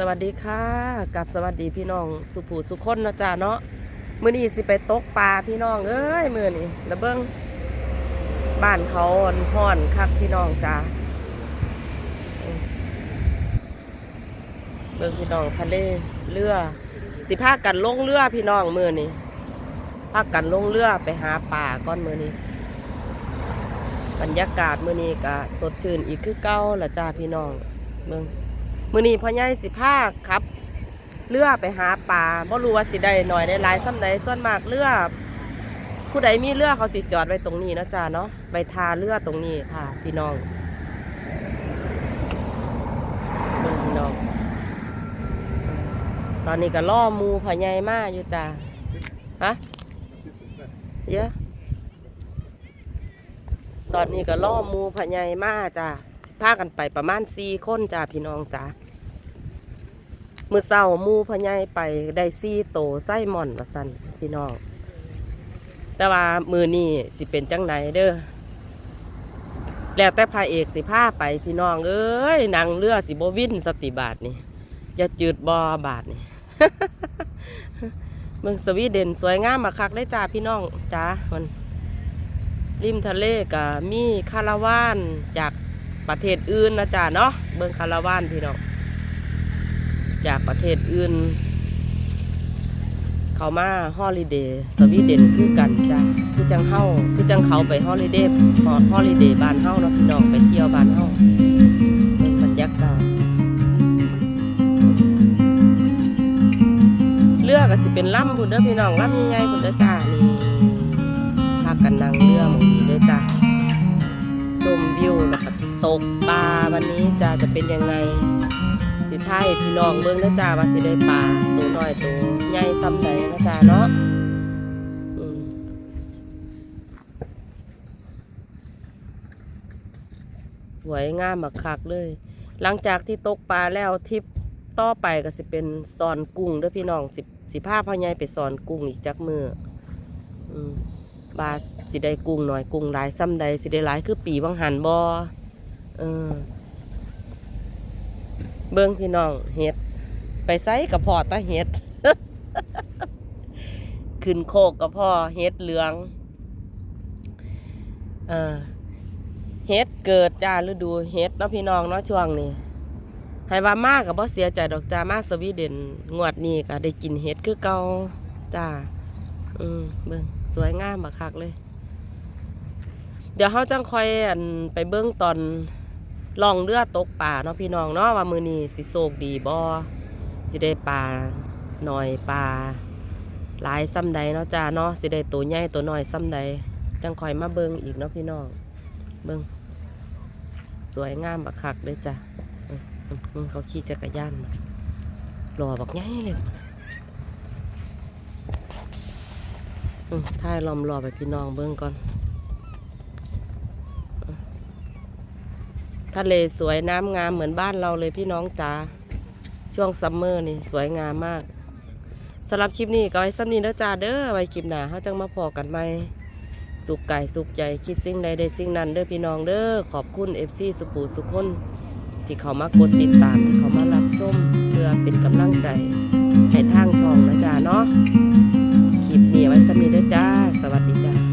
สวัสดีค่ะกับสวัสดีพี่น้องสุภูสุคนนะจ้าเนาะมื้อนี้สิไปตกปลาพี่น้องเอ้ยมื้อนี้แล้วเบิ่งบ้านเขาอ่อนฮ้อนคักพี่น้องจ้าเบิ่งพี่น้องทะเลเรือสิพากันลงเรือพี่น้องมื้อนี้พากันลงเรือไปหาปลาก้อนมื้อนี้บรรยากาศมื้อนี้ก็สดชื่นอีกคือเก่าละจ้าพี่น้องเบิ่ง มื้อนี้พ่อใหญ่สิพาครับเรือไปหาปลาบ่รู้ว่าสิได้หน่อยได้หลายซ้ำใดส่วนมากเรือผู้ใดมีเรือเขาสิจอดไว้ตรงนี้นะจ๊ะเนาะไปทาเรือตรงนี้ค่ะ พี่น้องพี่น้อง ตอนนี้ก็ล่อมูพ่อใหญ่มากอยู่จ้ะฮะเยอะตอนนี้ก็ล่อมูพ่อใหญ่มากจ้ะ พากันไปประมาณสี่คนจ้าพี่น้องจ้ามือเศร้ามูพะไยไปได้สี่โตไส้หม่อนว่าสันพี่น้อง แต่ว่ามือนี่สิเป็นจังไหนเด้อแล้วแต่พระเอกสิพาไปพี่น้องเอ้ยนางเรือสิบวินสติบาทนี่จะจืดบอบาทนี่เมืองสวีเดนสวยงามมาคักได้จ้าพี่น้องจ้ามันริมทะเลก็มีคาราวานจาก ประเทศอื่นนะจ๊ะเนาะเบิ่งคาราวานพี่น้องจากประเทศอื่น เขามาฮอลิเดย์สวีเดนคือกันจ้ะคือจังเฮาคือจังเขาไปฮอลิเดย์ฮอลิเดย์บ้านเฮาเนาะพี่น้องไปเที่ยวบ้านเฮาเบิ่งบรรยากาศเรือก็สิเป็นลำพุ่นเด้อพี่น้องลำใหญ่ๆพุ่นเด้อจ้านี่พากันนั่งเรือมองนี้เด้อจ้า ตกปลาวันนี้จะจะเป็นยังไง สิท้ายพี่น้องเบิ่งนะจ้าว่าสิได้ปลาตัวน้อยตัวใหญ่ซ้ำใดนะจ้าเนาะสวยงามมากคักเลย หลังจากที่ตกปลาแล้วทริปต่อไปก็สิเป็นสอนกุ้งด้อพี่น้องสิสิพาพ่อใหญ่ไปสอนกุ้งอีกจักมืออมบาสิได้กุ้งหน่อยกุ้งหลายซ้ำใดสิได้หลายคือปีบางหันบอ เออ เบิ้งพี่น้องเห็ด ไปไซกับพ่อตาเห็ด ขึ้นโคกกับพ่อเห็ดเหลืองเออเห็ดเกิดจ้าฤดูเห็ดเนาะพี่น้องเนาะช่วงนี้ให้ว่ามากกับพ่เสียใจดอกจ้ามาสวีเดนงวดนี้ก็ได้กินเห็ดคือเก่าจ้าอืมเบิ่งสวยงามบักคักเลย เดี๋ยวเขาจังคอยอันไปเบิ่งตอน ล่องเรือตกป่าเนาะพี่น้องเนาะว่ามือนี้สิโศกดีบ่สิได้ปลาหน่อยปลาหลายซ้ำใดเนาะจ้าเนาะสิได้ตัวใหญ่ตัวน้อยซ้ำใดจังคอยมาเบิ่งอีกเนาะพี่น้องเบิ่งสวยงามบักคักเลยจ้ะเขาขี่จักรยานมารอบักใหญ่เลยถ่ายลอมรอไปพี่น้องเบิ้งก่อน ทะเลสวยน้ำงามเหมือนบ้านเราเลยพี่น้องจ๋าช่วงซัมเมอร์นี่สวยงามมากสำหรับคลิปนี้ก็ไว้ซ้มนี้เด้อจ้าเด้อไว้คลิปหน้าเขาจังมาพอกันไหมสุกไก่สุกใจคิดสิ่งใดได้สิ่งนั้นเด้อพี่น้องเด้อขอบคุณเอฟซีสุภูสุขคนที่เขามากดติดตามที่เขามารับชมเพื่อเป็นกำลังใจให้ทางช่องนะจ้าเนาะคลิปนี้ไว้ซ้มนี้เด้อจ้า สวัสดีจ้า